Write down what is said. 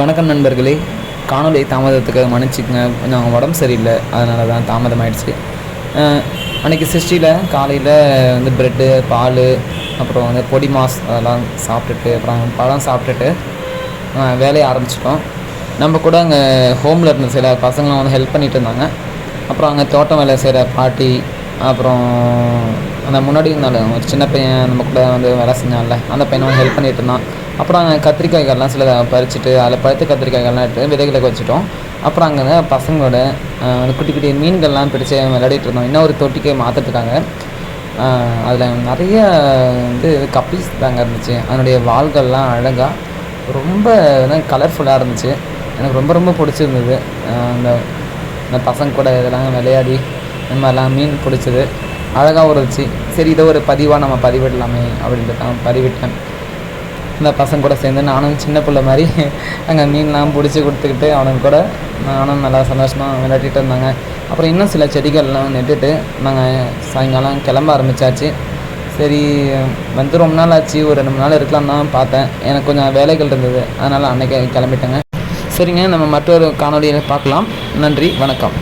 வணக்கம் நண்பர்களே. காணொலி தாமதத்துக்கு மன்னிச்சுக்கங்க. கொஞ்சம் உடம்பு சரியில்லை. அதனால தான் தாமதம் ஆயிடுச்சு அன்றைக்கி அன்னைக்கு சிருஷ்டியில் காலையில் வந்து ப்ரெட்டு பால் அப்புறம் வந்து பொடி மாஸ் அதெல்லாம் சாப்பிட்டுட்டு அப்புறம் பழம் சாப்பிட்டுட்டு வேலையை ஆரம்பிச்சிட்டோம். நம்ம கூட அங்கே ஹோமில் இருந்த சில பசங்களாம் வந்து ஹெல்ப் பண்ணிட்டு இருந்தாங்க. அப்புறம் அங்கே தோட்டம் வேலை செய்கிற பாட்டி அப்புறம் அந்த முன்னாடி இருந்தாலும் ஒரு சின்ன பையன் நம்ம கூட வந்து வேலை செஞ்சான்ல. அந்த பையனை வந்து ஹெல்ப் பண்ணிட்டு இருந்தான். அப்புறம் அங்கே கத்திரிக்காய்கள்லாம் சில பறிச்சுட்டு அதில் பழுத்த கத்திரிக்காய்கள்லாம் எடுத்து விதைகளை வச்சுட்டோம் அப்புறம் அங்கே பசங்களோட குட்டி குட்டி மீன்கள்லாம் பிடிச்சி விளையாடிட்டு இருந்தோம். இன்னும் ஒரு தொட்டிக்கு மாற்றிட்டுருக்காங்க அதில் நிறைய வந்து கப்பீஸ் தாங்க இருந்துச்சு. அதனுடைய வாள்கள்லாம் அழகாக ரொம்ப கலர்ஃபுல்லாக இருந்துச்சு. எனக்கு ரொம்ப ரொம்ப பிடிச்சிருந்தது. அந்த அந்த பசங்க கூட இதெல்லாம் விளையாடி இந்த மாதிரிலாம் மீன் பிடிச்சது. அழகாகவும் இருந்துச்சு சரி இதை ஒரு பதிவாக நம்ம பதிவிடலாமே அப்படின்ட்டு தான் பதிவிட்டேன். இந்த பசங்க கூட சேர்ந்து நானும் சின்ன பிள்ளை மாதிரி அங்கே மீன்லாம் பிடிச்சி கொடுத்துக்கிட்டு அவனுக்கு கூட நானும் நல்லா சந்தோஷமாக விளையாடிட்டு இருந்தாங்க. அப்புறம் இன்னும் சில செடிகள்லாம் நட்டுட்டு நாங்கள் சாயங்காலம் கிளம்ப ஆரம்பிச்சாச்சு. சரி வந்து ரொம்ப நாள் ஆச்சு. ஒரு ரெண்டு மூணு நாள் இருக்கலாம் தான் பார்த்தேன். எனக்கு கொஞ்சம் வேலைகள் இருந்தது. அதனால் அன்னைக்கு கிளம்பிட்டேங்க. சரிங்க நம்ம மற்றொரு காணொலியை பார்க்கலாம். நன்றி வணக்கம்.